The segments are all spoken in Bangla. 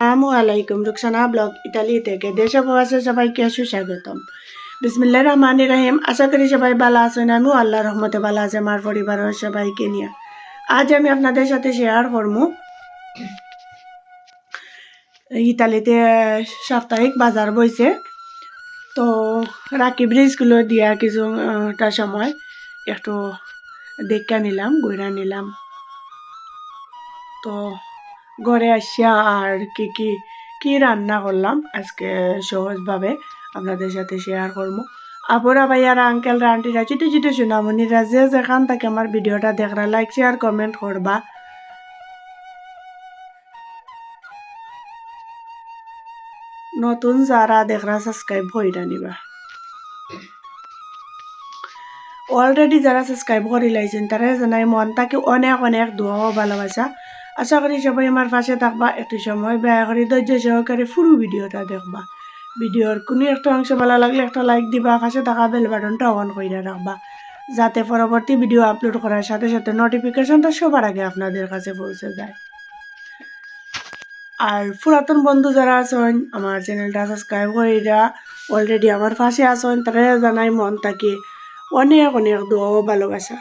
আসসালামু আলাইকুম, রুকসানা ব্লগ ইতালি থেকে দেশে প্রবাসে সবাইকে সুস্বাগতম। বিসমিল্লা রহমান রাহিম, আশা করি সবাই ভালো আছেন। আমিও আল্লাহ রহমতে ভালো আছে, আমার পরিবারের সবাইকে নিয়ে। আজ আমি আপনাদের সাথে শেয়ার করব ইতালিতে সাপ্তাহিক বাজার বইছে। তো রাখি ব্রিজগুলো দিয়া কিছুটা সময় একটু দেখা নিলাম, ঘুরা নিলাম। তো ঘরে আসিয়া আর কি কি কি রান্না করলাম আজকে সহজভাবে আপনাদের সাথে শেয়ার করব। আপুরা ভাইয়ারা আঙ্কেলরা আন্টিরা ছোটো ছোটো সোনামণিরা, যে যেখান থেকে আমার ভিডিওটা দেখরা লাইক শেয়ার কমেন্ট করবা। নতুন যারা দেখরা সাবস্ক্রাইব হইরা নিবা। অলরেডি যারা সাবস্ক্রাইব করে লাইছেন তারা জানাই মন তাকে অনেক অনেক দোয়া ভালোবাসা। আশা করি সবাই আমার পাশে থাকবা। একটু সময় ব্যয় করে ধৈর্য সহকারে পুরো ভিডিওটা দেখবা। ভিডিওর কোনো একটা অংশ ভালো লাগলে একটা লাইক দিবা, পাশে থাকা বেল বাটনটা অন করে রাখবা। যাতে পরবর্তী ভিডিও আপলোড করার সাথে সাথে নোটিফিকেশনটা সবার আগে আপনাদের কাছে পৌঁছে যায়। আর পুরাতন বন্ধু যারা আছেন, আমার চ্যানেলটা সাবস্ক্রাইব করিরা অলরেডি আমার পাশে আছেন, তারা জানাই মন থাকে অনেক অনেক দোয়া ও ভালোবাসা।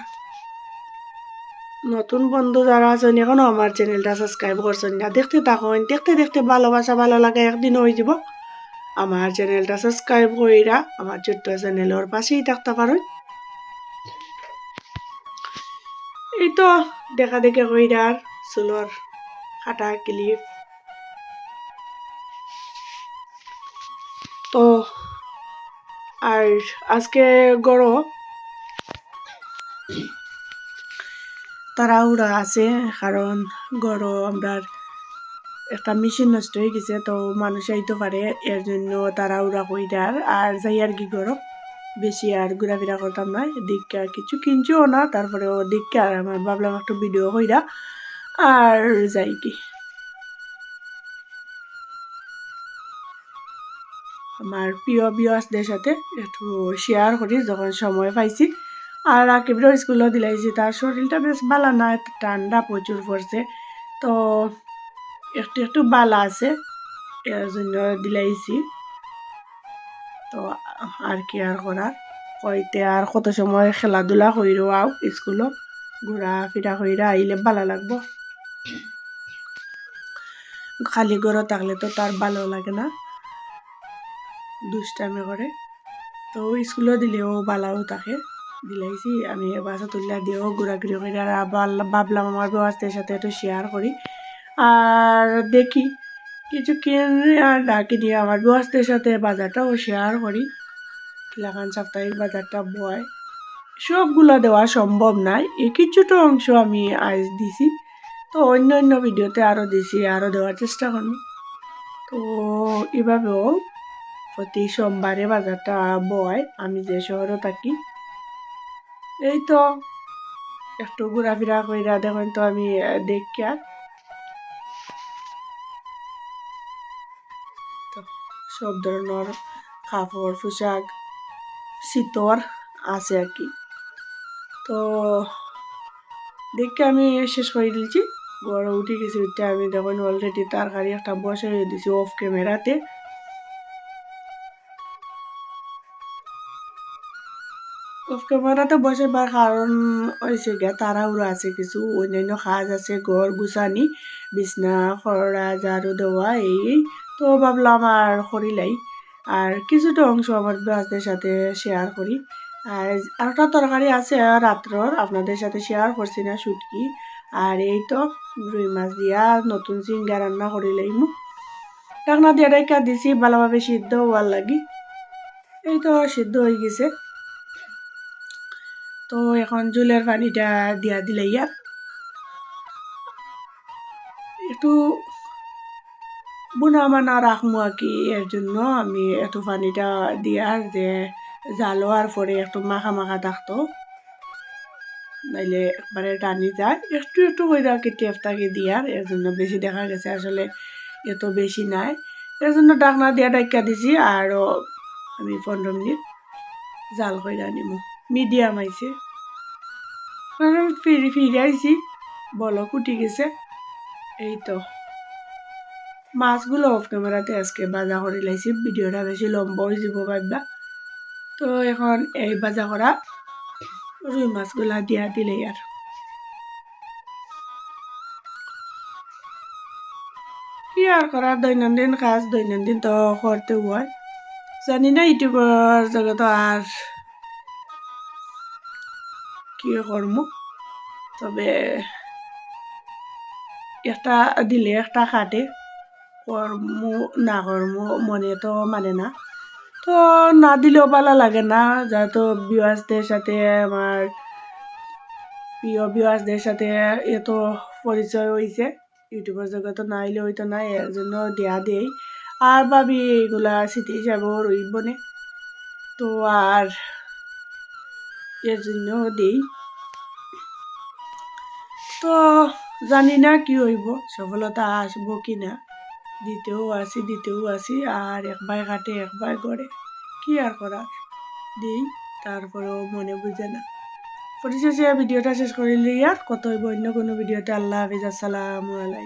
নতুন বন্ধু যারা আছেন, এখনও আমার চ্যানেলটা সাবস্ক্রাইব করছেন না, দেখতে থাকুন, দেখতে দেখতে ভালোবাসা ভালো লাগে একদিন হয়ে যাব। আমার চ্যানেলটা সাবস্ক্রাইব কইরা আমার ছোট্ট চ্যানেলের পাশেই থাকতে পারেন। এই তো, দেখা দেখে কইরার চুলর কাটা ক্লিপ তো, আর আজকে গড় তাড়াহুড়া আছে, কারণ গড় আমরা একটা মেশিন নষ্ট হয়ে গেছে, তো মানুষ আইতে পারে, এর জন্য তাড়াহুড়া কইরার আর যাই আর কি করো বেশি আর ঘোরাফেরা করতাম না দিকটা কিছু কিনছিও না তারপরে ও দিককে আর আমার ভাবলাম একটু ভিডিও কইরা আর যাই কি। আমার প্রিয় বিয়াসদের সাথে একটু শেয়ার করি, যখন সময় পাইছি। আর আকিবরও স্কুলও দিলাইছি তার শরীরটা বেশ ভালো না ঠান্ডা প্রচুর পড়ছে। তো একটু একটু বালা আছে, এর জন্য দিলাইছি তো আর কি আর করার? কইতে আর কত সময় খেলাধুলা হইরও আও স্কুলও ঘোরা ফিরা হইরা আইলে ভালো লাগবো। খালি ঘরে থাকলে তো তার ভালো লাগে না, দুষ্টামে করে। তো স্কুলও দিলেও ভালোও থাকে। দিলাইছি আমি বাসা তুললা দিয়েও ঘোরাঘুরি করে আর ভাবলাম আমার ব্যবস্থার সাথে একটু শেয়ার করি। আর দেখি কিছু কিনে আর ডাকি দিয়ে আমার ব্যবস্থার সাথে বাজারটাও শেয়ার করি। কিলাখান সাপ্তাহিক বাজারটা বয়। সবগুলো দেওয়া সম্ভব নয় এই কিছুটা অংশ আমি আজ দিছি। তো অন্য অন্য ভিডিওতে আরও দিছি আরও দেওয়ার চেষ্টা করব। তো এভাবেও প্রতি সোমবারে বাজারটা বয়, আমি যে শহরে থাকি এই তো, একটু ঘোরাফেরা কইরা দেখেন তো আমি দেখিয়া তো, সব ধরনের কাপড়, পোশাক শীতর আছে আর কি। তো, দেখে আমি শেষ করে দিয়েছি গড়ে উঠে গেছি আমি দেখুন অলরেডি তার গাড়ি একটা বসে দিয়েছি অফ ক্যামেরাতে অফ ক্যামেরাতে বসেবার কারণ হয়েছে গিয়া তাড়াহুড়ো আছে কিছু, অন্যান্য কাজ আছে ঘর গুছানি, বিছনা খরড়া ঝাড়ু দেওয়া এই, তো ভাবলাম আর করিলাই আর কিছুটা অংশ আমার বাসদের সাথে শেয়ার করি আর আরেকটা তরকারি আছে রাত্রর আপনাদের সাথে শেয়ার করছি না শুটকি আর এই তো, রুই মাছ দিয়া, নতুন চিংগা রান্না করিলাই মু ডাকনা দিয়ে দিছি, ভালোভাবে সিদ্ধ হওয়ার লাগি। এই তো সিদ্ধ হয়ে গেছে। তো এখন জুলের পানিটা দিয়া দিলে ইয়ার একটু বুনা মানা রাখব আর কি, এর জন্য আমি একটু পানিটা দিয়ার যে জাল হওয়ার পরে একটু মাখা মাখা থাকতো। নাইলে একবারে টানি যায়, একটু একটু করে আর কি টেপটাকে দিয়ার এর জন্য বেশি দেখা গেছে আসলে এত বেশি নাই। এর জন্য ডাকনা দিয়া ডাক্কা দিছি আরও আমি পনেরো মিনিট জাল করে আনিব মিডিয়াম আইছে। ফিরে ফিরে আইছি। বলো, কুটি গেছে। এই তো মাছগুলো অফ ক্যামেরাতে আজকে বাজা করে লাইছি। ভিডিওটা বেশি লম্বা হয়ে যাব ভাববা তো এখন এই বাজা করা রুই মাছগুলা দিয়া দিলে আর। কি আর করার দৈনন্দিন কাজ, দৈনন্দিন তো করতে হয়। জানি না, ইউটিউবের জগত আর কি করব তবে একটা দিলে একটা কাটে কর্ম না কর্ম মনে তো মানে না। তো না দিলেও ভালো লাগে না, যেহেতু বিওয়াসদের সাথে আমার প্রিয় বিওয়াসদের সাথে এত পরিচয় হয়েছে ইউটিউবের জগতে না এলে হয়তো না এর জন্য দেয়া দেই। আর ভাবি এগুলা স্মৃতি হিসাবেও রইব তো আর এর জন্য দিই। তো জানি না কি হইব, সফলতা আসব কি না দিতেও আসি দিতেও আসি আর একবার কাটে একবার গড়ে, কি আর করার? দিই, তারপরেও মনে বুঝে না। পরিশেষে ভিডিওটা শেষ করিলে আর, কত হইব অন্য কোনো ভিডিওতে? আল্লাহ হাফিজ, আসসালামু আলাইকুম।